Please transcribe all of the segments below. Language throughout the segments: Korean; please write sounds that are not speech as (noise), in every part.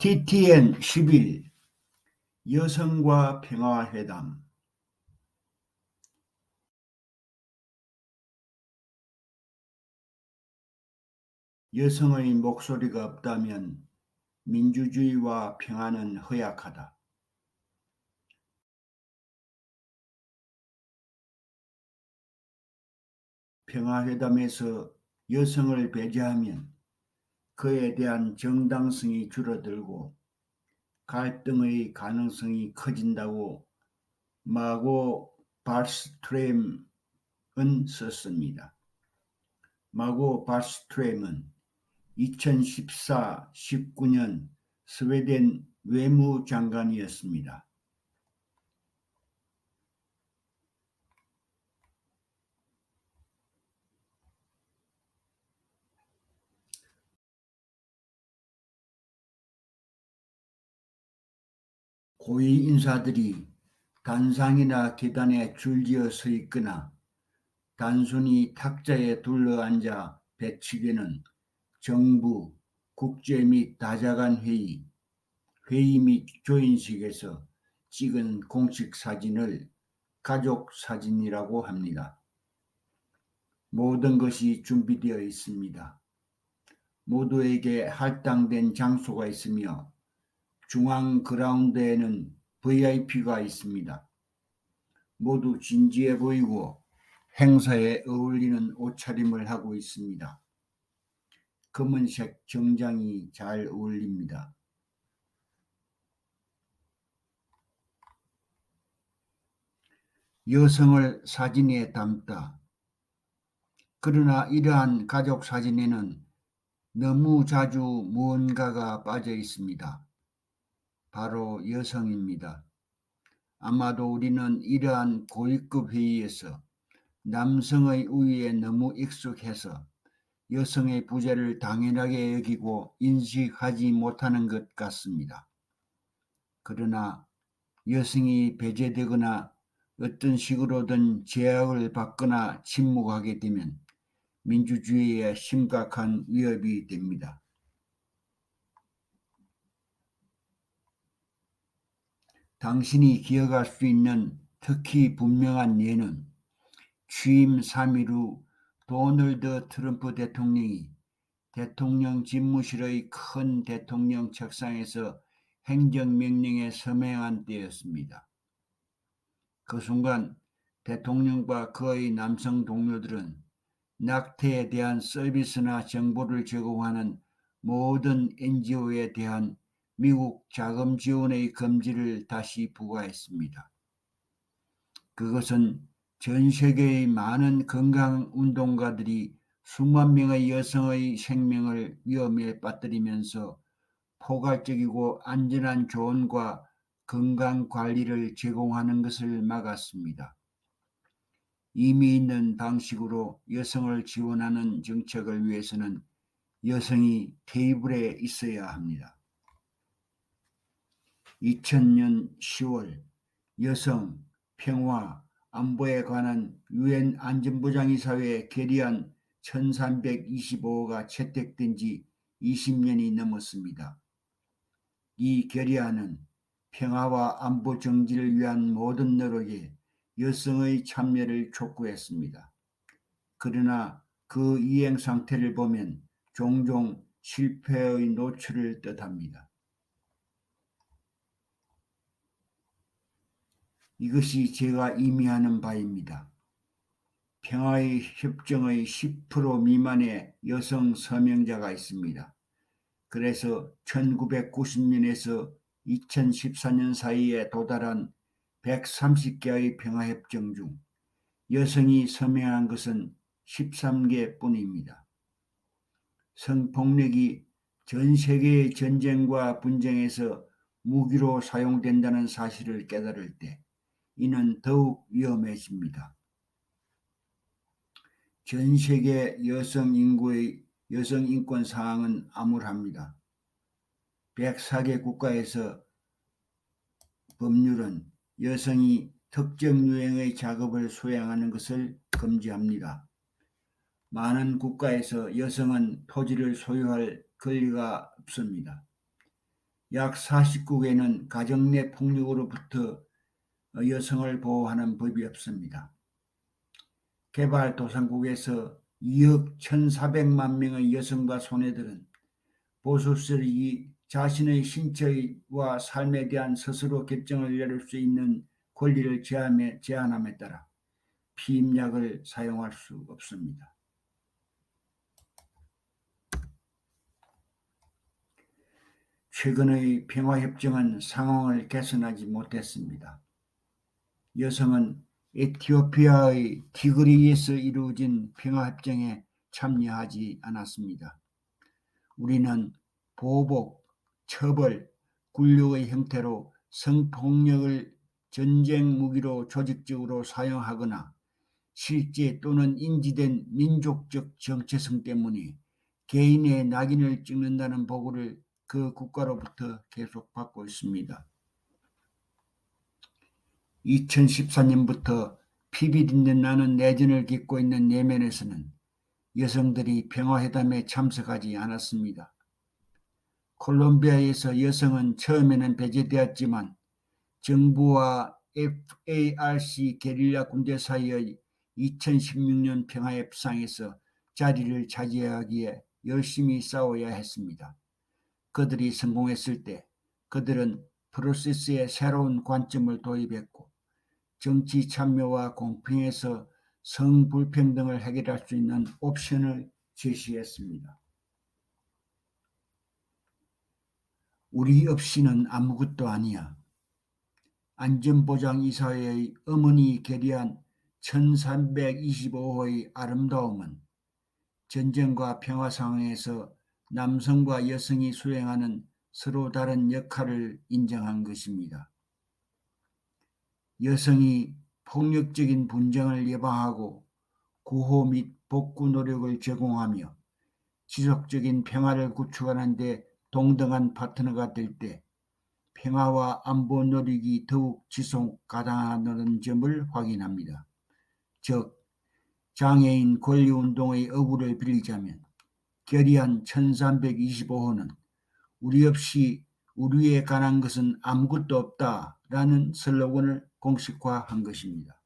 TTN 10일 여성과 평화회담 여성의 목소리가 없다면 민주주의와 평화는 허약하다. 평화회담에서 여성을 배제하면 그에 대한 정당성이 줄어들고 갈등의 가능성이 커진다고 마고 발스트렘은 썼습니다. 마고 발스트렘은 2014-19년 스웨덴 외무장관이었습니다. 고위 인사들이 단상이나 계단에 줄지어 서 있거나 단순히 탁자에 둘러앉아 배치되는 정부, 국제 및 다자간 회의, 회의 및 조인식에서 찍은 공식 사진을 가족 사진이라고 합니다. 모든 것이 준비되어 있습니다. 모두에게 할당된 장소가 있으며 중앙 그라운드에는 VIP가 있습니다. 모두 진지해 보이고 행사에 어울리는 옷차림을 하고 있습니다. 검은색 정장이 잘 어울립니다. 여성을 사진에 담다. 그러나 이러한 가족 사진에는 너무 자주 무언가가 빠져 있습니다. 바로 여성입니다. 아마도 우리는 이러한 고위급 회의에서 남성의 우위에 너무 익숙해서 여성의 부재를 당연하게 여기고 인식하지 못하는 것 같습니다. 그러나 여성이 배제되거나 어떤 식으로든 제약을 받거나 침묵하게 되면 민주주의에 심각한 위협이 됩니다. 당신이 기억할 수 있는 특히 분명한 예는 취임 3일 후 도널드 트럼프 대통령이 대통령 집무실의 큰 대통령 책상에서 행정명령에 서명한 때였습니다. 그 순간 대통령과 그의 남성 동료들은 낙태에 대한 서비스나 정보를 제공하는 모든 NGO에 대한 미국 자금 지원의 금지를 다시 부과했습니다. 그것은 전 세계의 많은 건강 운동가들이 수만 명의 여성의 생명을 위험에 빠뜨리면서 포괄적이고 안전한 조언과 건강 관리를 제공하는 것을 막았습니다. 이미 있는 방식으로 여성을 지원하는 정책을 위해서는 여성이 테이블에 있어야 합니다. 2000년 10월 여성, 평화, 안보에 관한 유엔 안전보장이사회에 결의안 1325호가 채택된 지 20년이 넘었습니다. 이 결의안은 평화와 안보 정지를 위한 모든 노력에 여성의 참여를 촉구했습니다. 그러나 그 이행 상태를 보면 종종 실패의 노출을 뜻합니다. 이것이 제가 의미하는 바입니다. 평화의 협정의 10% 미만의 여성 서명자가 있습니다. 그래서 1990년에서 2014년 사이에 도달한 130개의 평화협정 중 여성이 서명한 것은 13개 뿐입니다. 성폭력이 전 세계의 전쟁과 분쟁에서 무기로 사용된다는 사실을 깨달을 때 이는 더욱 위험해집니다. 전 세계 여성 인구의 여성 인권 사항은 암울합니다. 104개 국가에서 법률은 여성이 특정 유형의 작업을 수행하는 것을 금지합니다. 많은 국가에서 여성은 토지를 소유할 권리가 없습니다. 약 40국에는 가정 내 폭력으로부터 여성을 보호하는 법이 없습니다. 개발도상국에서 2억 1,400만 명의 여성과 소녀들은 보수세력이 자신의 신체와 삶에 대한 스스로 결정을 내릴 수 있는 권리를 제한함에, 제한함에 따라 피임약을 사용할 수 없습니다. 최근의 평화협정은 상황을 개선하지 못했습니다. 여성은 에티오피아의 티그리에서 이루어진 평화협정에 참여하지 않았습니다. 우리는 보복, 처벌, 굴욕의 형태로 성폭력을 전쟁 무기로 조직적으로 사용하거나 실제 또는 인지된 민족적 정체성 때문에 개인의 낙인을 찍는다는 보고를 그 국가로부터 계속 받고 있습니다. 2014년부터 피비린내 나는 내전을 겪고 있는 예멘에서는 여성들이 평화회담에 참석하지 않았습니다. 콜롬비아에서 여성은 처음에는 배제되었지만 정부와 FARC 게릴라 군대 사이의 2016년 평화협상에서 자리를 차지하기에 열심히 싸워야 했습니다. 그들이 성공했을 때 그들은 프로세스에 새로운 관점을 도입했고 정치 참여와 공평에서 성불평등을 해결할 수 있는 옵션을 제시했습니다. 우리 없이는 아무것도 아니야. 안전보장이사회의 어머니 결의안 1325호의 아름다움은 전쟁과 평화 상황에서 남성과 여성이 수행하는 서로 다른 역할을 인정한 것입니다. 여성이 폭력적인 분쟁을 예방하고 구호 및 복구 노력을 제공하며 지속적인 평화를 구축하는 데 동등한 파트너가 될 때 평화와 안보 노력이 더욱 지속 가능하다는 점을 확인합니다. 즉, 장애인 권리운동의 어구를 빌리자면 결의안 1325호는 우리 없이 우리에 관한 것은 아무것도 없다라는 슬로건을 공식화한 것입니다.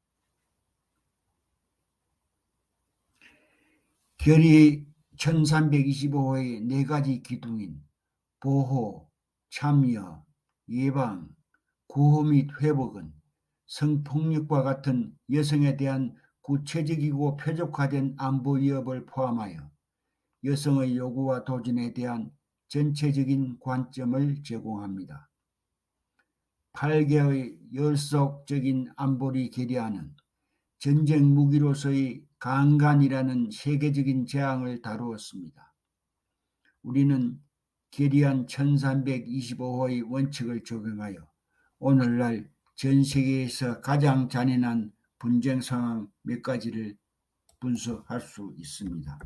결의 1325호의 네 가지 기둥인 보호, 참여, 예방, 구호 및 회복은 성폭력과 같은 여성에 대한 구체적이고 표적화된 안보 위협을 포함하여 여성의 요구와 도전에 대한 전체적인 관점을 제공합니다. 8개의 열속적인 안보리 계리안은 전쟁 무기로서의 강간이라는 세계적인 재앙을 다루었습니다. 우리는 계리안 1325호의 원칙을 적용하여 오늘날 전 세계에서 가장 잔인한 분쟁 상황 몇 가지를 분석할 수 있습니다.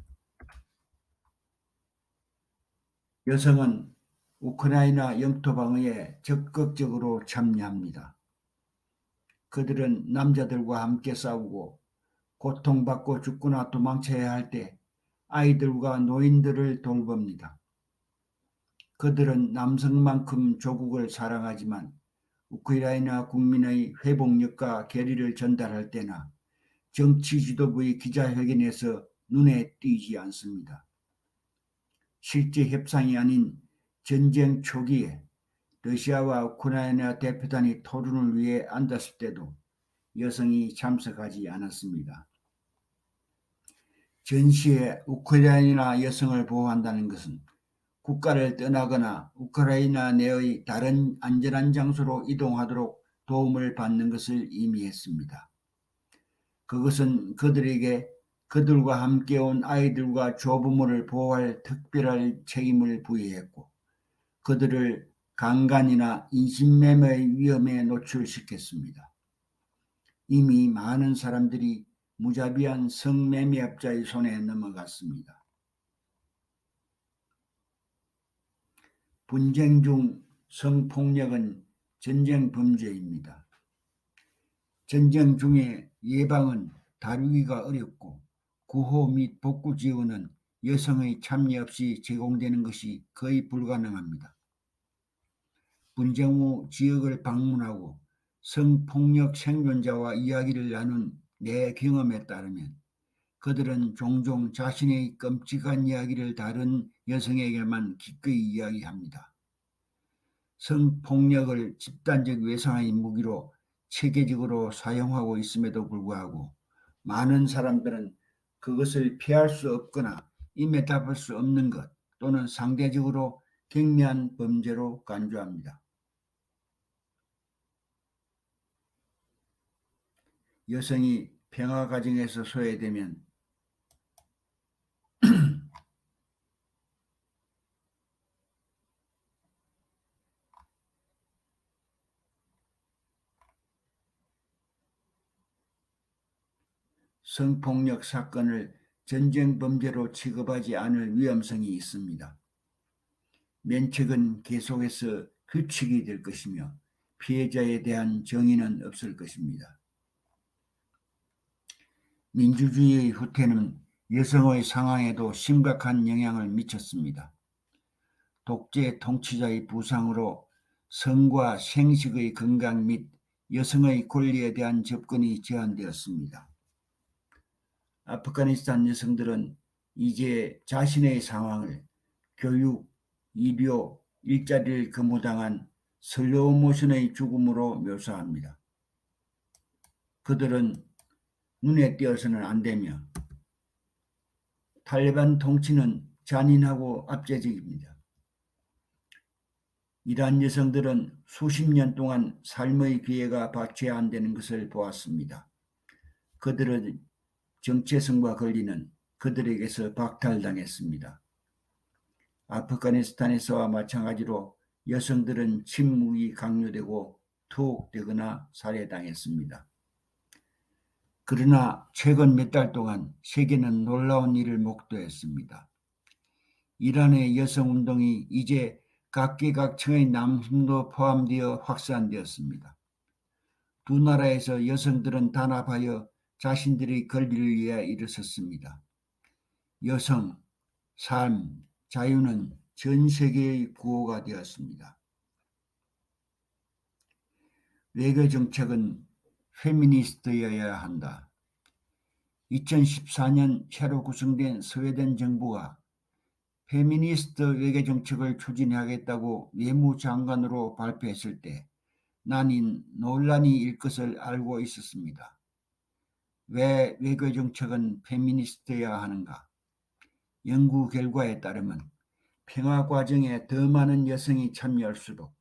여성은 우크라이나 영토 방어에 적극적으로 참여합니다. 그들은 남자들과 함께 싸우고 고통받고 죽거나 도망쳐야 할 때 아이들과 노인들을 돌봅니다. 그들은 남성만큼 조국을 사랑하지만 우크라이나 국민의 회복력과 결의를 전달할 때나 정치 지도부의 기자회견에서 눈에 띄지 않습니다. 실제 협상이 아닌 전쟁 초기에 러시아와 우크라이나 대표단이 토론을 위해 앉았을 때도 여성이 참석하지 않았습니다. 전시에 우크라이나 여성을 보호한다는 것은 국가를 떠나거나 우크라이나 내의 다른 안전한 장소로 이동하도록 도움을 받는 것을 의미했습니다. 그것은 그들에게 그들과 함께 온 아이들과 조부모를 보호할 특별한 책임을 부여했고 그들을 강간이나 인신매매의 위험에 노출시켰습니다. 이미 많은 사람들이 무자비한 성매매업자의 손에 넘어갔습니다. 분쟁 중 성폭력은 전쟁 범죄입니다. 전쟁 중에 예방은 다루기가 어렵고 구호 및 복구 지원은 여성의 참여 없이 제공되는 것이 거의 불가능합니다. 분쟁 후 지역을 방문하고 성폭력 생존자와 이야기를 나눈 내 경험에 따르면 그들은 종종 자신의 끔찍한 이야기를 다른 여성에게만 기꺼이 이야기합니다. 성폭력을 집단적 외상의 무기로 체계적으로 사용하고 있음에도 불구하고 많은 사람들은 그것을 피할 수 없거나 임에 답할 수 없는 것 또는 상대적으로 경미한 범죄로 간주합니다. 여성이 평화 과정에서 소외되면 (clears throat) 성폭력 사건을 전쟁 범죄로 취급하지 않을 위험성이 있습니다. 면책은 계속해서 규칙이 될 것이며 피해자에 대한 정의는 없을 것입니다. 민주주의의 후퇴는 여성의 상황에도 심각한 영향을 미쳤습니다. 독재 통치자의 부상으로 성과 생식의 건강 및 여성의 권리에 대한 접근이 제한되었습니다. 아프가니스탄 여성들은 이제 자신의 상황을 교육, 의료, 일자리를 거부당한 슬로우 모션의 죽음으로 묘사합니다. 그들은 눈에 띄어서는 안 되며 탈레반 통치는 잔인하고 압제적입니다. 이러한 여성들은 수십 년 동안 삶의 기회가 제한되는 것을 보았습니다. 그들은 정체성과 권리는 그들에게서 박탈당했습니다. 아프가니스탄에서와 마찬가지로 여성들은 침묵이 강요되고 투옥되거나 살해당했습니다. 그러나 최근 몇 달 동안 세계는 놀라운 일을 목도했습니다. 이란의 여성운동이 이제 각계각층의 남성도 포함되어 확산되었습니다. 두 나라에서 여성들은 단합하여 자신들의 권리를 위해 일어섰습니다. 여성, 삶, 자유는 전 세계의 구호가 되었습니다. 외교 정책은 페미니스트여야 한다. 2014년 새로 구성된 스웨덴 정부가 페미니스트 외교 정책을 추진하겠다고 외무장관으로 발표했을 때 나는 논란이 일 것을 알고 있었습니다. 왜 외교 정책은 페미니스트여야 하는가? 연구 결과에 따르면 평화 과정에 더 많은 여성이 참여할수록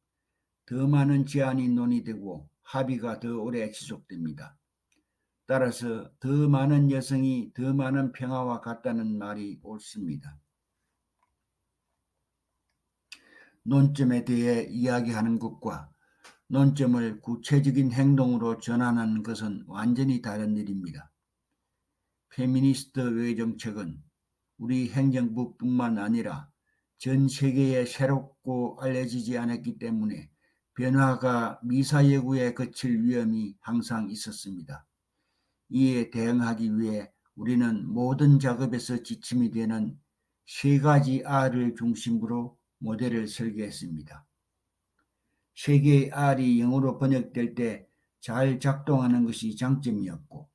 더 많은 제안이 논의되고 합의가 더 오래 지속됩니다. 따라서 더 많은 여성이 더 많은 평화와 같다는 말이 옳습니다. 논점에 대해 이야기하는 것과 논점을 구체적인 행동으로 전환하는 것은 완전히 다른 일입니다. 페미니스트 외정책은 우리 행정부뿐만 아니라 전 세계에 새롭고 알려지지 않았기 때문에 변화가 미사여구에 거칠 위험이 항상 있었습니다. 이에 대응하기 위해 우리는 모든 작업에서 지침이 되는 세 가지 R을 중심으로 모델을 설계했습니다. 세 개의 R이 영어로 번역될 때 잘 작동하는 것이 장점이었고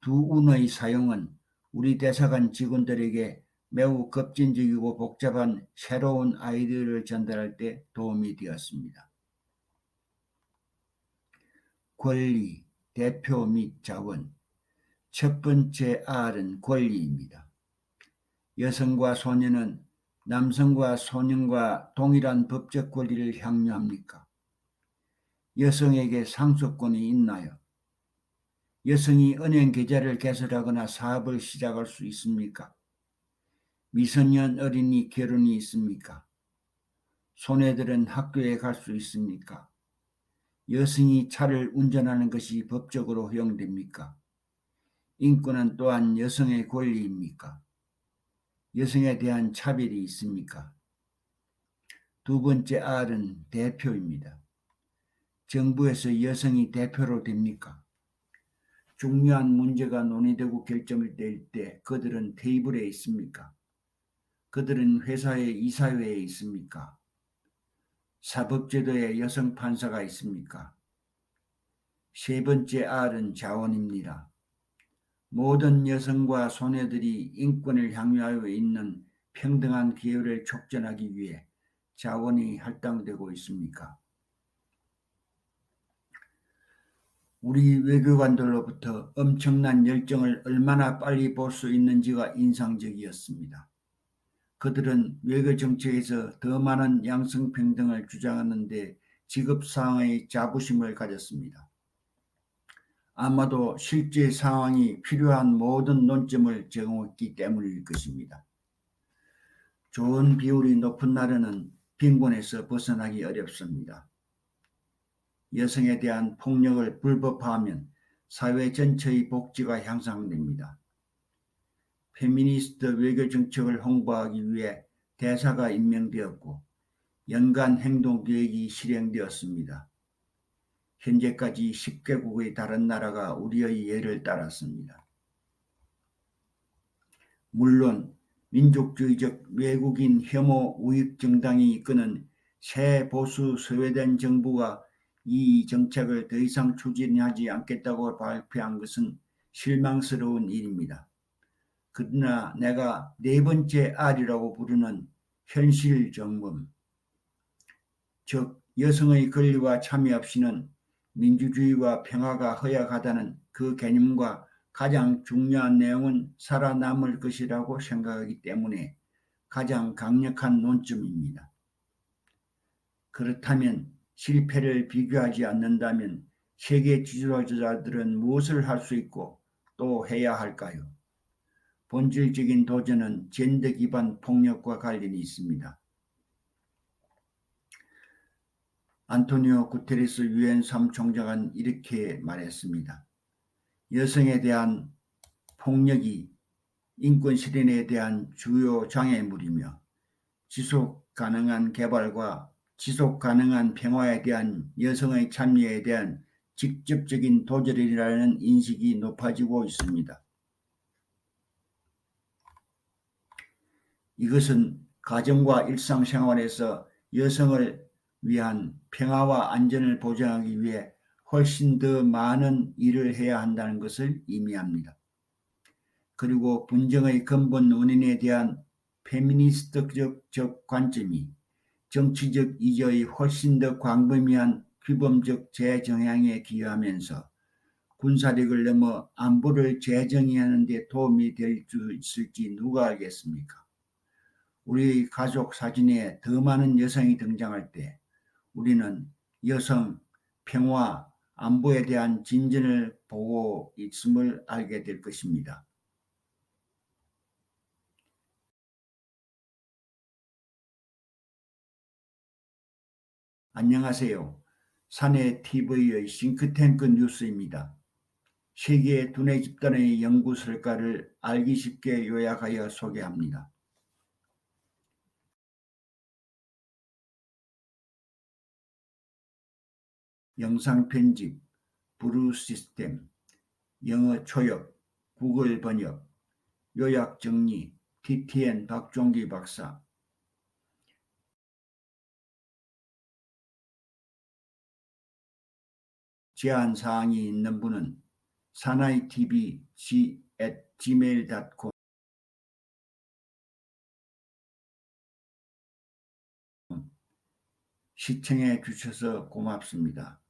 두 운의 사용은 우리 대사관 직원들에게 매우 급진적이고 복잡한 새로운 아이디어를 전달할 때 도움이 되었습니다. 권리, 대표 및 자원. 첫 번째 R은 권리입니다. 여성과 소년은 남성과 소년과 동일한 법적 권리를 향유합니까? 여성에게 상속권이 있나요? 여성이 은행 계좌를 개설하거나 사업을 시작할 수 있습니까? 미성년 어린이 결혼이 있습니까? 소녀들은 학교에 갈 수 있습니까? 여성이 차를 운전하는 것이 법적으로 허용됩니까? 인권은 또한 여성의 권리입니까? 여성에 대한 차별이 있습니까? 두 번째 R은 대표입니다. 정부에서 여성이 대표로 됩니까? 중요한 문제가 논의되고 결정을 낼 때 그들은 테이블에 있습니까? 그들은 회사의 이사회에 있습니까? 사법제도에 여성 판사가 있습니까? 세 번째 R은 자원입니다. 모든 여성과 소녀들이 인권을 향유하여 있는 평등한 기회를 촉진하기 위해 자원이 할당되고 있습니까? 우리 외교관들로부터 엄청난 열정을 얼마나 빨리 볼 수 있는지가 인상적이었습니다. 그들은 외교 정책에서 더 많은 양성평등을 주장하는데 지급상의 자부심을 가졌습니다. 아마도 실제 상황이 필요한 모든 논점을 제공했기 때문일 것입니다. 좋은 비율이 높은 나라는 빈곤에서 벗어나기 어렵습니다. 여성에 대한 폭력을 불법화하면 사회 전체의 복지가 향상됩니다. 페미니스트 외교 정책을 홍보하기 위해 대사가 임명되었고 연간 행동 계획이 실행되었습니다. 현재까지 10개국의 다른 나라가 우리의 예를 따랐습니다. 물론 민족주의적 외국인 혐오 우익 정당이 이끄는 새 보수 스웨덴 정부가 이 정책을 더 이상 추진하지 않겠다고 발표한 것은 실망스러운 일입니다. 그러나 내가 네 번째 R이라고 부르는 현실 정범, 즉 여성의 권리와 참여 없이는 민주주의와 평화가 허약하다는 그 개념과 가장 중요한 내용은 살아남을 것이라고 생각하기 때문에 가장 강력한 논점입니다. 그렇다면 실패를 비교하지 않는다면 세계 지도자들은 무엇을 할 수 있고 또 해야 할까요? 본질적인 도전은 젠더 기반 폭력과 관련이 있습니다. 안토니오 구테레스 유엔 사무총장은 이렇게 말했습니다. 여성에 대한 폭력이 인권 실현에 대한 주요 장애물이며 지속 가능한 개발과 지속 가능한 평화에 대한 여성의 참여에 대한 직접적인 도전이라는 인식이 높아지고 있습니다. 이것은 가정과 일상생활에서 여성을 위한 평화와 안전을 보장하기 위해 훨씬 더 많은 일을 해야 한다는 것을 의미합니다. 그리고 분쟁의 근본 원인에 대한 페미니스트적 관점이 정치적 이저의 훨씬 더 광범위한 규범적 재정향에 기여하면서 군사력을 넘어 안보를 재정의하는 데 도움이 될 수 있을지 누가 알겠습니까? 우리 가족 사진에 더 많은 여성이 등장할 때 우리는 여성, 평화, 안보에 대한 진전을 보고 있음을 알게 될 것입니다. 안녕하세요. 사내 TV의 싱크탱크 뉴스입니다. 세계 두뇌 집단의 연구 설가를 알기 쉽게 요약하여 소개합니다. 영상 편집, 브루 시스템, 영어 초역, 구글 번역, 요약 정리, TTN 박종기 박사. 제안 사항이 있는 분은 사나이TV g gmail.com 시청해 주셔서 고맙습니다.